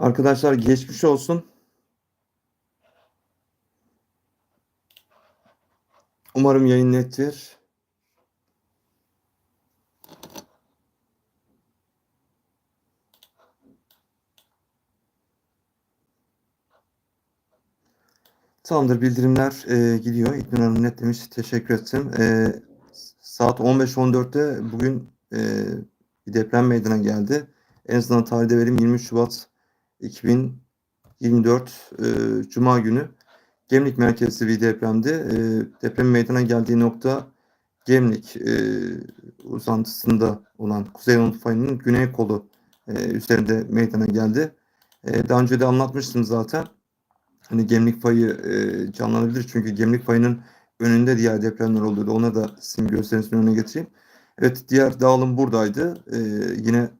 Arkadaşlar geçmiş olsun. Umarım yayın nettir. Tamamdır bildirimler e, gidiyor. İlknur Hanım net demiş. Teşekkür ettim. E, saat 15.14'te bugün e, bir deprem meydana geldi. En azından tarihte vereyim 23 Şubat 2024 e, Cuma günü Gemlik merkezli bir depremdi. E, deprem meydana geldiği nokta Gemlik e, uzantısında olan Kuzey Anadolu fayının güney kolu e, üzerinde meydana geldi. E, daha önce de anlatmıştım zaten. Hani Gemlik fayı e, canlanabilir çünkü Gemlik fayının önünde diğer depremler oluyordu. Ona da sizin gözlerinizin önüne getireyim. Evet diğer dağılım buradaydı. E, yine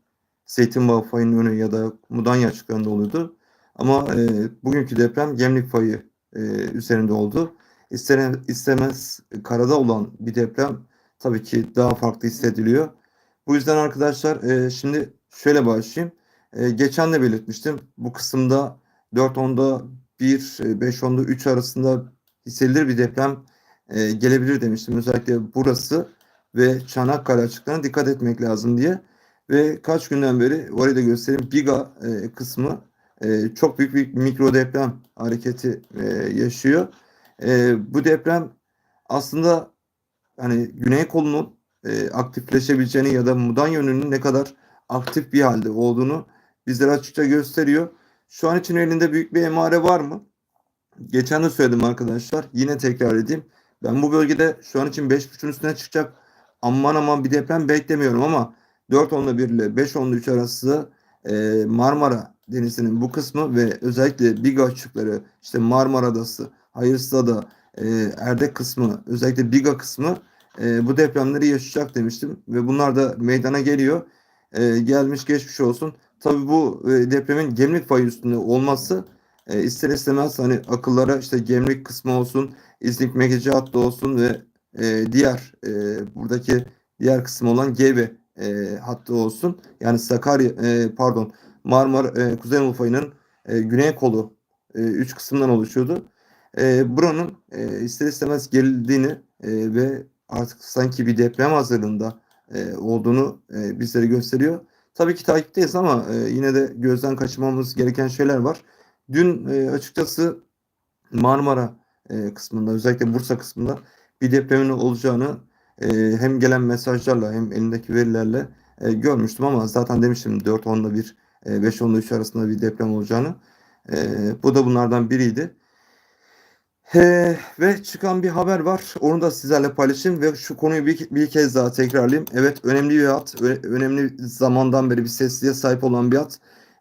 Zeytinbağı fayının önü ya da Mudanya açıklarında oluyordu. Ama e, bugünkü deprem Gemlik fayı e, üzerinde oldu. İster istemez karada olan bir deprem tabii ki daha farklı hissediliyor. Bu yüzden arkadaşlar e, şimdi şöyle başlayayım. E, geçen de belirtmiştim. Bu kısımda 4.10'da 1, 5.10'da 3 arasında hissedilir bir deprem e, gelebilir demiştim. Özellikle burası ve Çanakkale açıklarına dikkat etmek lazım diye. Ve kaç günden beri orayı da göstereyim. Giga e, kısmı e, çok büyük bir mikro deprem hareketi e, yaşıyor. E, bu deprem aslında hani güney kolunun e, aktifleşebileceğini ya da Mudan yönünün ne kadar aktif bir halde olduğunu bizlere açıkça gösteriyor. Şu an için elinde büyük bir emare var mı? Geçen de söyledim arkadaşlar. Yine tekrar edeyim. Ben bu bölgede şu an için 5.5'ün üstüne çıkacak aman aman bir deprem beklemiyorum ama 4.10'da 1 ile 5.10'da 3 arası e, Marmara Denizi'nin bu kısmı ve özellikle Biga açıkları işte Marmara Adası, Hayırsızada, e, Erdek kısmı özellikle Biga kısmı e, bu depremleri yaşayacak demiştim ve bunlar da meydana geliyor. E, gelmiş geçmiş olsun. Tabii bu e, depremin Gemlik fayı üstünde olması e, ister istemez hani akıllara işte Gemlik kısmı olsun, İznik Mekeci hattı olsun ve e, diğer e, buradaki diğer kısım olan Gebe e, hattı olsun. Yani Sakarya e, pardon Marmara e, Kuzey Anadolu e, güney kolu e, üç kısımdan oluşuyordu. E, buranın e, ister istemez gerildiğini e, ve artık sanki bir deprem hazırlığında e, olduğunu e, bizlere gösteriyor. Tabii ki takipteyiz ama e, yine de gözden kaçırmamız gereken şeyler var. Dün e, açıkçası Marmara e, kısmında özellikle Bursa kısmında bir depremin olacağını e, hem gelen mesajlarla hem elindeki verilerle e, görmüştüm ama zaten demiştim 4-10'da bir e, 5-10'da 3 arasında bir deprem olacağını. E, bu da bunlardan biriydi. He, ve çıkan bir haber var. Onu da sizlerle paylaşayım ve şu konuyu bir, bir kez daha tekrarlayayım. Evet önemli bir hat. Önemli zamandan beri bir sesliğe sahip olan bir hat.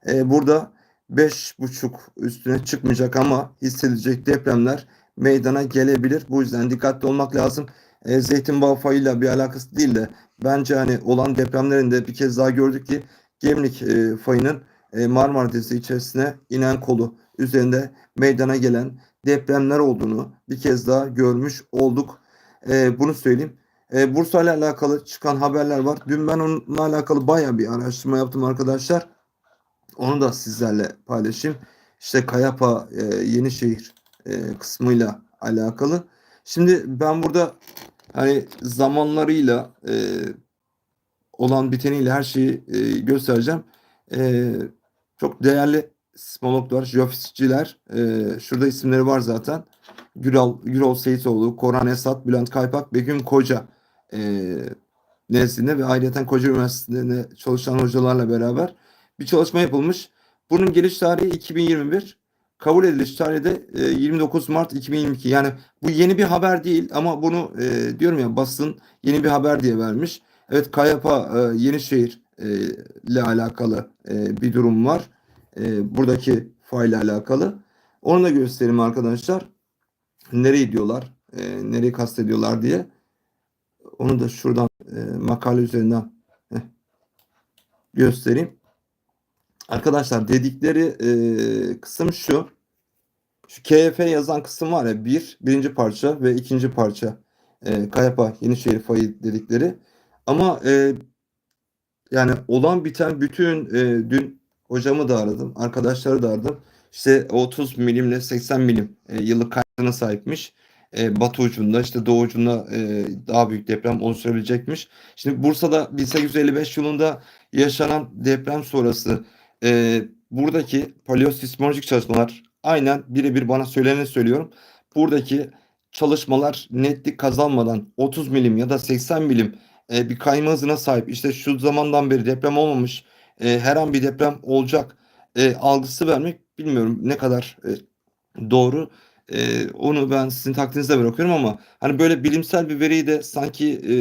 Ee, burada 5.5 üstüne çıkmayacak ama hissedilecek depremler meydana gelebilir. Bu yüzden dikkatli olmak lazım. Ee, Zeytinbağı fayıyla bir alakası değil de bence hani olan depremlerin de bir kez daha gördük ki Gemlik e, fayının e, Marmara Denizi içerisine inen kolu üzerinde meydana gelen depremler olduğunu bir kez daha görmüş olduk. E, bunu söyleyeyim. E, Bursa ile alakalı çıkan haberler var. Dün ben onunla alakalı baya bir araştırma yaptım arkadaşlar. Onu da sizlerle paylaşayım. İşte Kayapa e, Yenişehir e, kısmıyla alakalı. Şimdi ben burada hani zamanlarıyla e, olan biteniyle her şeyi e, göstereceğim. E, çok değerli sismologlar, jeofizikçiler, e, şurada isimleri var zaten. Güral, Gürol Seyitoğlu, Koran Esat, Bülent Kaypak, Begüm Koca e, nezdinde ve ayrıca Koca Üniversitesi'nde çalışan hocalarla beraber bir çalışma yapılmış. Bunun geliş tarihi 2021. Kabul ediliş tarihi de e, 29 Mart 2022. Yani bu yeni bir haber değil ama bunu e, diyorum ya basın yeni bir haber diye vermiş. Evet Kayapa e, Yenişehir e, ile alakalı bir durum var. E, buradaki faille alakalı. Onu da göstereyim arkadaşlar. Nereye diyorlar, nereyi kastediyorlar diye. Onu da şuradan makale üzerinden heh, göstereyim. Arkadaşlar dedikleri e, kısım şu. Şu KF yazan kısım var ya bir, birinci parça ve ikinci parça. E, Kayapa Yenişehir fayı dedikleri. Ama e, yani olan biten bütün e, dün Hocamı da aradım. Arkadaşları da aradım. İşte 30 milimle 80 milim e, yıllık kaynağına sahipmiş. E, batı ucunda işte doğu ucunda e, daha büyük deprem oluşturabilecekmiş. Şimdi Bursa'da 1855 yılında yaşanan deprem sonrası e, buradaki paleosismolojik çalışmalar aynen birebir bana söyleneni söylüyorum. Buradaki çalışmalar netlik kazanmadan 30 milim ya da 80 milim e, bir kayma hızına sahip. İşte şu zamandan beri deprem olmamış. E, her an bir deprem olacak e, algısı vermek bilmiyorum ne kadar e, doğru. E, onu ben sizin takdirinize bırakıyorum ama hani böyle bilimsel bir veriyi de sanki e,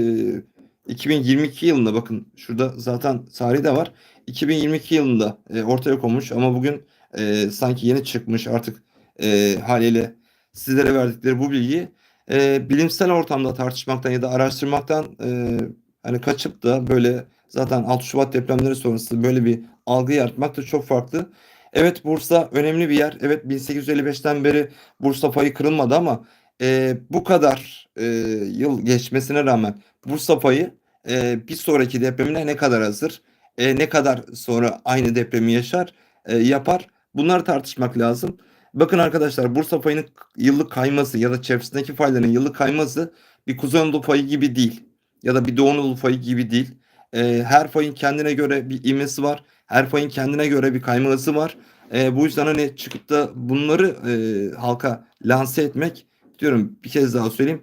2022 yılında bakın şurada zaten tarihi de var. 2022 yılında e, ortaya konmuş ama bugün e, sanki yeni çıkmış artık e, haliyle sizlere verdikleri bu bilgiyi e, bilimsel ortamda tartışmaktan ya da araştırmaktan e, hani kaçıp da böyle zaten 6 Şubat depremleri sonrası böyle bir algı yaratmak da çok farklı. Evet Bursa önemli bir yer. Evet 1855'ten beri Bursa payı kırılmadı ama e, bu kadar e, yıl geçmesine rağmen Bursa payı e, bir sonraki depremine ne kadar hazır? E, ne kadar sonra aynı depremi yaşar, e, yapar? Bunları tartışmak lazım. Bakın arkadaşlar Bursa payının yıllık kayması ya da çevresindeki fayların yıllık kayması bir Kuzey Anadolu payı gibi değil. Ya da bir Doğu Anadolu payı gibi değil. E, her fayın kendine göre bir ivmesi var. Her fayın kendine göre bir kayma hızı var. E, bu yüzden hani çıkıp da bunları e, halka lanse etmek diyorum bir kez daha söyleyeyim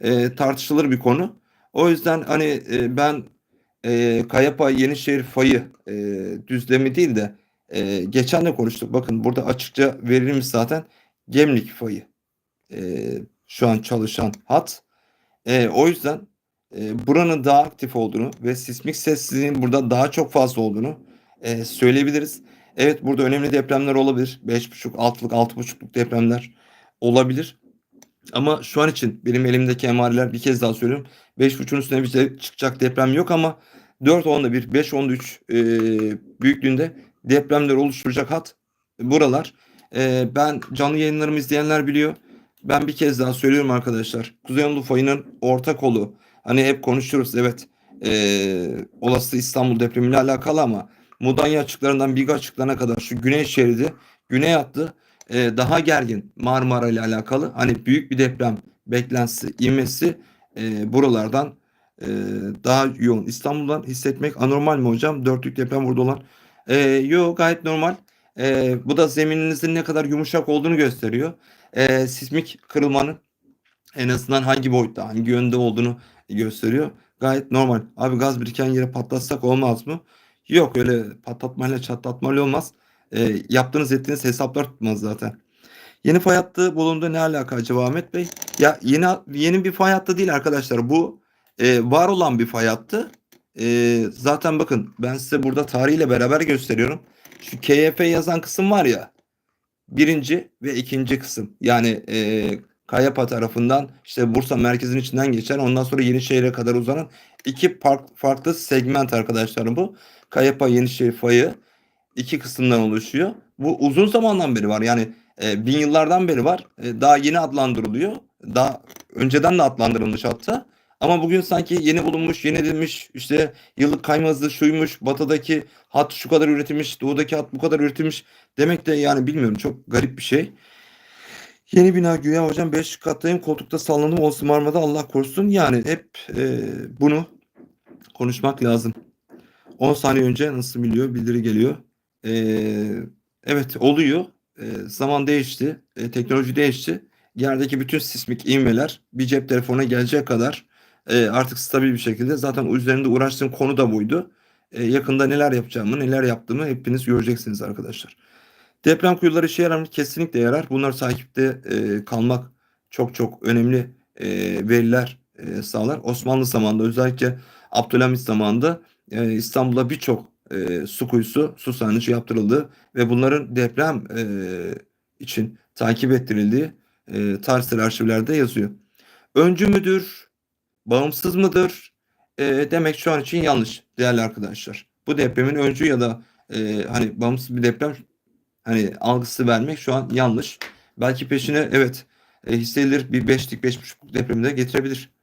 e, tartışılır bir konu. O yüzden hani e, ben e, Kayapa Yenişehir fayı e, düzlemi değil de e, geçen de konuştuk. Bakın burada açıkça verilmiş zaten Gemlik fayı e, şu an çalışan hat. E, o yüzden e, buranın daha aktif olduğunu ve sismik sessizliğin burada daha çok fazla olduğunu e, söyleyebiliriz. Evet burada önemli depremler olabilir. 5.5, 6'lık, 6.5'luk depremler olabilir. Ama şu an için benim elimdeki emareler bir kez daha söylüyorum. 5.5'un üstüne bir şey çıkacak deprem yok ama 4 onda 1, 5 onda 3 e, büyüklüğünde depremler oluşturacak hat buralar. E, ben canlı yayınlarımı izleyenler biliyor. Ben bir kez daha söylüyorum arkadaşlar. Kuzey Anadolu fayının orta kolu. Hani hep konuşuyoruz evet. E, olası İstanbul depremiyle alakalı ama Mudanya açıklarından Biga açıklarına kadar şu güney şeridi güney hattı e, daha gergin Marmara ile alakalı. Hani büyük bir deprem beklentisi, ivmesi e, buralardan e, daha yoğun. İstanbul'dan hissetmek anormal mi hocam? Dörtlük deprem burada olan. E, yok gayet normal. E, bu da zemininizin ne kadar yumuşak olduğunu gösteriyor. E, sismik kırılmanın en azından hangi boyutta, hangi yönde olduğunu gösteriyor. Gayet normal. Abi gaz biriken yere patlatsak olmaz mı? Yok öyle patlatmayla çatlatmayla olmaz. E, yaptığınız ettiğiniz hesaplar tutmaz zaten. Yeni fay hattı bulundu ne alaka acaba Ahmet Bey? Ya yeni yeni bir fay hattı değil arkadaşlar. Bu e, var olan bir fay hattı. E, zaten bakın ben size burada tarihiyle beraber gösteriyorum. Şu KYF yazan kısım var ya. Birinci ve ikinci kısım. Yani e, Kayapa tarafından işte Bursa merkezin içinden geçer. Ondan sonra Yenişehir'e kadar uzanan iki farklı segment arkadaşlar bu. Kayapa Yenişehir fayı iki kısımdan oluşuyor. Bu uzun zamandan beri var. Yani e, bin yıllardan beri var. E, daha yeni adlandırılıyor. Daha önceden de adlandırılmış hatta. Ama bugün sanki yeni bulunmuş, yeni edilmiş, işte yıllık kayma hızı şuymuş, batıdaki hat şu kadar üretilmiş, doğudaki hat bu kadar üretilmiş demek de yani bilmiyorum çok garip bir şey. Yeni bina güya hocam 5 kattayım koltukta sallandım olsun marmada Allah korusun. Yani hep e, bunu konuşmak lazım. 10 saniye önce nasıl biliyor bildiri geliyor. Ee, evet oluyor. Ee, zaman değişti. E, teknoloji değişti. Yerdeki bütün sismik ivmeler bir cep telefonuna gelecek kadar e, artık stabil bir şekilde. Zaten üzerinde uğraştığım konu da buydu. E, yakında neler yapacağımı, neler yaptığımı hepiniz göreceksiniz arkadaşlar. Deprem kuyuları işe yarar mı? Kesinlikle yarar. Bunlar takipte e, kalmak çok çok önemli e, veriler e, sağlar. Osmanlı zamanında özellikle Abdülhamit zamanında e, İstanbul'da birçok e, su kuyusu, su sarnıcı yaptırıldı ve bunların deprem e, için takip ettirildiği e, tarihsel arşivlerde yazıyor. Öncü müdür, bağımsız mıdır e, demek şu an için yanlış değerli arkadaşlar. Bu depremin öncü ya da e, hani bağımsız bir deprem hani algısı vermek şu an yanlış. Belki peşine evet e, hissedilir bir beşlik beş buçuk depremi de getirebilir.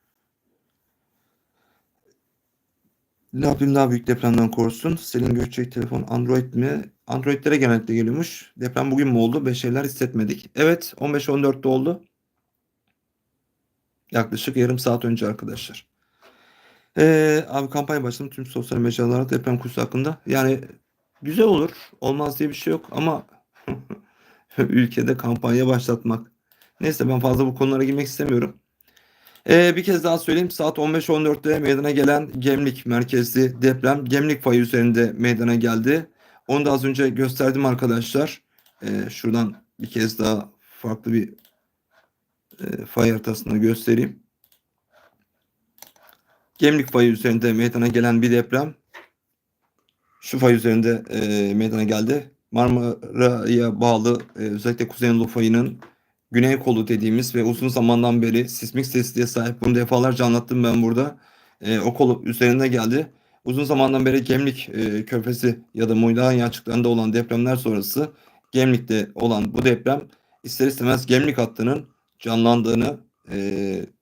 Yapayım daha büyük depremden korusun? Selin Gökçek telefon Android mi? Androidlere genellikle geliyormuş. Deprem bugün mü oldu? Beş şeyler hissetmedik. Evet 15-14'te oldu. Yaklaşık yarım saat önce arkadaşlar. Ee, abi kampanya başladım tüm sosyal mecralarda deprem kursu hakkında. Yani güzel olur. Olmaz diye bir şey yok ama ülkede kampanya başlatmak. Neyse ben fazla bu konulara girmek istemiyorum. Ee, bir kez daha söyleyeyim. Saat 15.14'te meydana gelen Gemlik merkezli deprem Gemlik fayı üzerinde meydana geldi. Onu da az önce gösterdim arkadaşlar. Ee, şuradan bir kez daha farklı bir e, fay haritasını göstereyim. Gemlik fayı üzerinde meydana gelen bir deprem şu fay üzerinde e, meydana geldi. Marmara'ya bağlı e, özellikle Kuzey Anadolu fayının güney kolu dediğimiz ve uzun zamandan beri sismik sesliğe sahip bunu defalarca anlattım ben burada. E, o kolu üzerine geldi. Uzun zamandan beri Gemlik e, Körfezi ya da Muğla'nın açıklarında olan depremler sonrası Gemlik'te olan bu deprem ister istemez Gemlik hattının canlandığını e,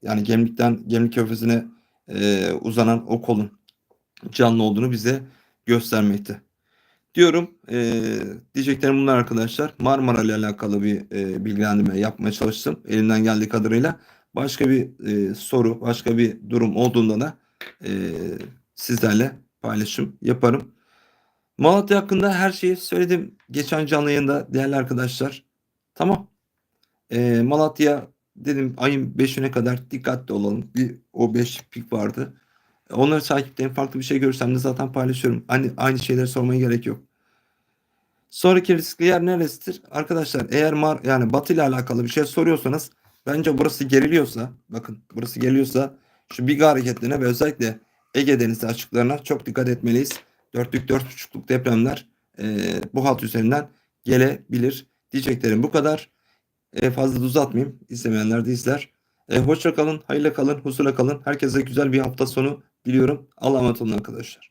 yani Gemlik'ten Gemlik Körfezi'ne e, uzanan o kolun canlı olduğunu bize göstermekte. Diyorum e, diyeceklerim bunlar arkadaşlar. Marmara ile alakalı bir e, bilgilendirme yapmaya çalıştım. Elimden geldiği kadarıyla. Başka bir e, soru, başka bir durum olduğunda da e, sizlerle paylaşım yaparım. Malatya hakkında her şeyi söyledim geçen canlı yayında değerli arkadaşlar. Tamam. E, Malatya dedim ayın 5'ine kadar dikkatli olalım. Bir o 5 pik vardı. Onları takipten farklı bir şey görürsem de zaten paylaşıyorum. Aynı, aynı şeyleri sormaya gerek yok. Sonraki riskli yer neresidir? Arkadaşlar eğer mar yani batı ile alakalı bir şey soruyorsanız bence burası geriliyorsa bakın burası geliyorsa şu Biga hareketlerine ve özellikle Ege Denizi açıklarına çok dikkat etmeliyiz. Dörtlük dört buçukluk depremler e, bu hat üzerinden gelebilir. Diyeceklerim bu kadar. E, fazla uzatmayayım. İzlemeyenler de izler. E, hoşça kalın, hayırlı kalın, huzurla kalın. Herkese güzel bir hafta sonu diliyorum. Allah'a emanet olun arkadaşlar.